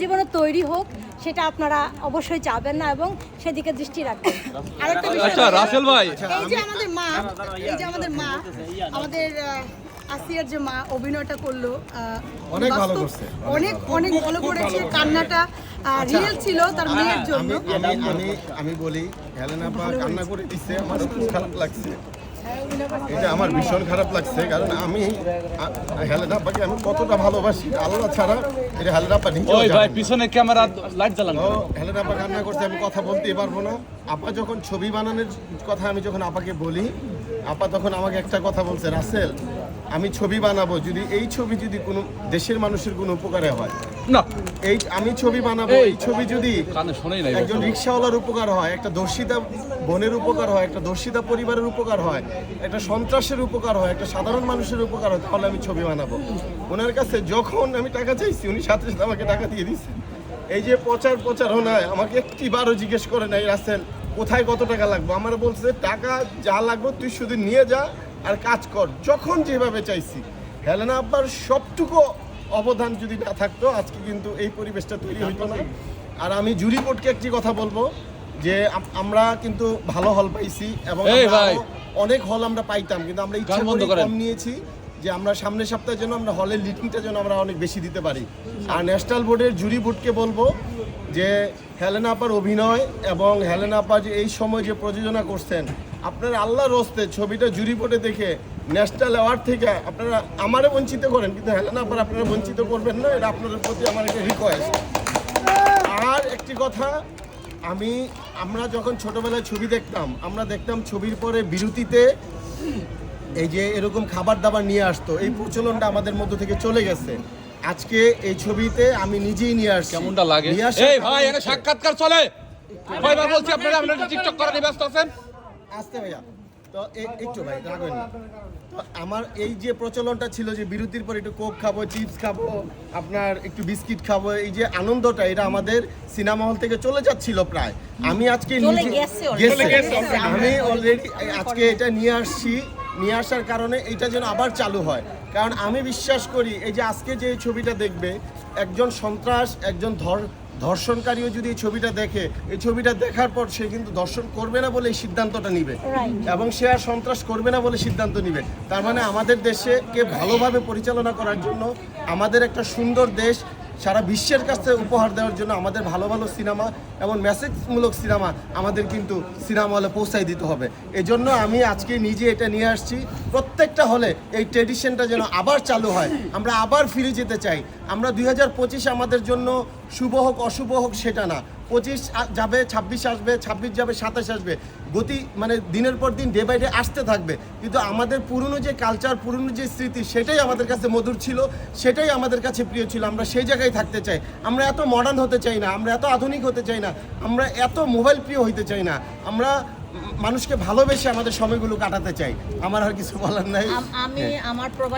জীবনে তৈরি হোক সেটা আপনারা অবশ্যই চাবেন না এবং সেদিকে দৃষ্টি রাখবেন। আরেকটা বিষয় আচ্ছা রাসেল ভাই। এই যে আমাদের মা এই যে আমাদের মা আমাদের আসিয়ার যে মা অভিনয়টা করল অনেক ভালো করছে। অনেক অনেক ভালো করেছে। কান্নাটা রিয়েল ছিল তার মেয়ের জন্য। আমি আমি বলি হেলেনা আপা কান্না করে দিচ্ছে আমার খুব খারাপ লাগছে। এটা আমার ভীষণ খারাপ লাগছে কারণ আমি হেলেডাপাকে আমি কতটা ভালোবাসি আল্লাহ ছাড়া এটা হেলেডাপা নিজেও ওই ভাই পিছনে ক্যামেরা লাইট জ্বালানো। হেলেডাপা কান্না করছে আমি কথা বলতেই পারব না। আপা যখন ছবি বানানোর কথা আমি যখন আপাকে বলি আপা তখন আমাকে একটা কথা বলছে রাসেল আমি ছবি বানাবো যদি এই ছবি যদি কোনো দেশের মানুষের কোনো উপকারে হয়। না। এই আমি ছবি বানাবো এই। ছবি যদি একজন রিক্সাওয়ালার উপকার হয় একটা দর্শিতা বোনের উপকার হয় একটা দর্শিতা পরিবারের উপকার হয় একটা সন্ত্রাসের উপকার হয় একটা সাধারণ মানুষের উপকার হয় তাহলে আমি ছবি বানাবো। ওনার কাছে যখন আমি টাকা চাইছি উনি সাথে সাথে আমাকে টাকা দিয়ে দিচ্ছে এই যে প্রচার প্রচারণায় আমাকে একটি বারও জিজ্ঞেস করে নাই রাসেল কোথায় কত টাকা লাগবে? আমার বলছে টাকা যা লাগবে তুই শুধু নিয়ে যা আর কাজ কর যখন যেভাবে চাইছি। হেলেনা আব্বার সবটুকু অবদান যদি না থাকতো আজকে কিন্তু এই পরিবেশটা তৈরি হইতো না। আর আমি জুরি কোর্টকে একটি কথা বলব যে আমরা কিন্তু ভালো হল পাইছি এবং অনেক হল আমরা পাইতাম কিন্তু আমরা ইচ্ছা করে কম নিয়েছি যে আমরা সামনের সপ্তাহের জন্য আমরা হলের লিডিংটা যেন আমরা অনেক বেশি দিতে পারি। আর ন্যাশনাল বোর্ডের জুরি বোর্ডকে বলব যে হেলেনা আপার অভিনয় এবং হেলেনা আপা যে এই সময় যে প্রযোজনা করছেন আপনারা আল্লাহ রস্তে ছবিটা জুরি বোর্ডে দেখে ন্যাশনাল অ্যাওয়ার্ড থেকে আপনারা আমারে বঞ্চিত করেন। কিন্তু হেলেনা আপার আপনারা বঞ্চিত করবেন না এটা আপনাদের প্রতি আমার একটা রিকোয়েস্ট আর একটি কথা আমি আমরা যখন ছোটবেলায় ছবি দেখতাম আমরা দেখতাম ছবির পরে বিরতিতে এই যে এরকম খাবার দাবার নিয়ে আসতো এই প্রচলনটা আমাদের মধ্য থেকে চলে গেছে। আজকে এই ছবিতে আমি নিজেই নিয়ে আসছি। কেমনটা লাগে? এই ভাই এখানে সাক্ষাৎকার চলে। কয়বার বলছি আপনারা আপনারা টিকটক করা নিয়ে ব্যস্ত আছেন? আসতে ভাইয়া। তো একটু ভাই রাখবেন না। তো আমার এই যে প্রচলনটা ছিল যে বিরতির পর একটু কোক খাব চিপস খাব আপনার একটু বিস্কিট খাব এই যে আনন্দটা এটা আমাদের সিনেমা হল থেকে চলে যাচ্ছিল প্রায়। আমি আজকে। আমি অলরেডি আজকে এটা নিয়ে আসছি। নিয়ে আসার কারণে এটা যেন আবার চালু হয়। কারণ আমি বিশ্বাস করি এই যে আজকে যে ছবিটা দেখবে একজন সন্ত্রাস একজন ধর ধর্ষণকারীও যদি এই ছবিটা দেখে এই ছবিটা দেখার পর সে কিন্তু ধর্ষণ করবে না বলে এই সিদ্ধান্তটা নিবে। এবং সে আর সন্ত্রাস করবে না বলে সিদ্ধান্ত নিবে। তার মানে আমাদের দেশকে ভালোভাবে পরিচালনা করার জন্য আমাদের একটা সুন্দর দেশ সারা বিশ্বের কাছে উপহার দেওয়ার জন্য আমাদের ভালো ভালো সিনেমা এবং মেসেজমূলক সিনেমা আমাদের কিন্তু সিনেমা হলে পৌঁছাই দিতে হবে। এজন্য জন্য আমি আজকে নিজে এটা নিয়ে আসছি। প্রত্যেকটা হলে এই ট্রেডিশনটা যেন আবার চালু হয়। আমরা আবার ফিরে যেতে চাই। আমরা দুই আমাদের জন্য শুভ হোক অশুভ হোক সেটা না। পঁচিশ যাবে ছাব্বিশ আসবে ছাব্বিশ যাবে সাতাশ আসবে। গতি মানে দিনের পর দিন ডে বাই ডে আসতে থাকবে। কিন্তু আমাদের পুরনো যে কালচার পুরনো যে স্মৃতি সেটাই আমাদের কাছে মধুর ছিল সেটাই আমাদের কাছে প্রিয় ছিল। আমরা সেই জায়গায় থাকতে চাই। আমরা এত মডার্ন হতে চাই না আমরা এত আধুনিক হতে চাই না আমরা এত মোবাইল প্রিয় হইতে চাই না। আমরা মানুষকে ভালোবেসে আমাদের সময়গুলো কাটাতে চাই। আমার আর কিছু বলার নাই। আমি আমার প্রবাস